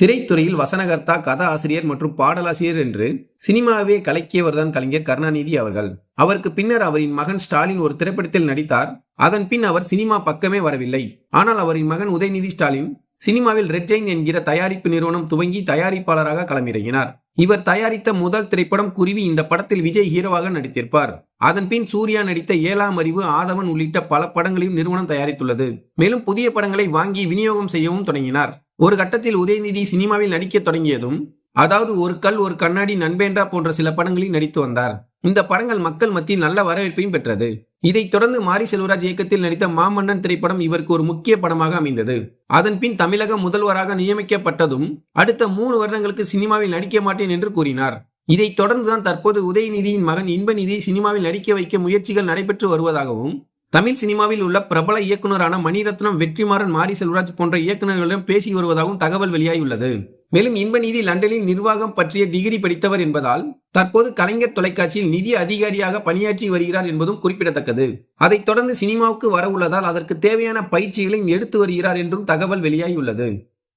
திரைத்துறையில் வசனகர்த்தா கதா ஆசிரியர் மற்றும் பாடலாசிரியர் என்று சினிமாவே கலக்கியவர்தான் கலைஞர் கருணாநிதி அவர்கள். அவருக்கு பின்னர் அவரின் மகன் ஸ்டாலின் ஒரு திரைப்படத்தில் நடித்தார். அதன் பின் அவர் சினிமா பக்கமே வரவில்லை. ஆனால் அவரின் மகன் உதயநிதி ஸ்டாலின் சினிமாவில் ரெட் ஜெயின் என்கிற தயாரிப்பு நிறுவனம் துவங்கி தயாரிப்பாளராக களமிறங்கினார். இவர் தயாரித்த முதல் திரைப்படம் குருவி இந்த படத்தில் விஜய் ஹீரோவாக நடித்திருப்பார். அதன்பின் சூர்யா நடித்த ஏழாம் அறிவு ஆதவன் உள்ளிட்ட பல படங்களையும் நிறுவனம் தயாரித்துள்ளது. மேலும் புதிய படங்களை வாங்கி விநியோகம் செய்யவும் தொடங்கினார். ஒரு கட்டத்தில் உதயநிதி சினிமாவில் நடிக்க தொடங்கியதும் அதாவது ஒரு கல் ஒரு கண்ணாடி நண்பேன்றா போன்ற சில படங்களில் நடித்து வந்தார். இந்த படங்கள் மக்கள் மத்தியில் நல்ல வரவேற்பையும் பெற்றது. இதைத் தொடர்ந்து மாரி செல்வராஜ் இயக்கத்தில் நடித்த மாமன்னன் திரைப்படம் இவருக்கு ஒரு முக்கிய படமாக அமைந்தது. அதன் பின் தமிழக முதல்வராக நியமிக்கப்பட்டதும் அடுத்த மூணு வருடங்களுக்கு சினிமாவில் நடிக்க மாட்டேன் என்று கூறினார். இதைத் தொடர்ந்துதான் தற்போது உதயநிதியின் மகன் இன்பநிதி சினிமாவில் நடிக்க வைக்க முயற்சிகள் நடைபெற்று வருவதாகவும் தமிழ் சினிமாவில் உள்ள பிரபல இயக்குனரான மணிரத்னம் வெற்றிமாறன் மாரி செல்வராஜ் போன்ற இயக்குநர்களிடம் பேசி வருவதாகவும் தகவல் வெளியாகியுள்ளது. மேலும் இன்பநீதி லண்டனில் நிர்வாகம் பற்றிய டிகிரி படித்தவர் என்பதால் தற்போது கலைஞர் தொலைக்காட்சியில் நிதி அதிகாரியாக பணியாற்றி வருகிறார் என்பதும் குறிப்பிடத்தக்கது. அதைத் தொடர்ந்து சினிமாவுக்கு வர உள்ளதால் அதற்கு தேவையான பயிற்சிகளையும் எடுத்து வருகிறார் என்றும் தகவல் வெளியாகியுள்ளது.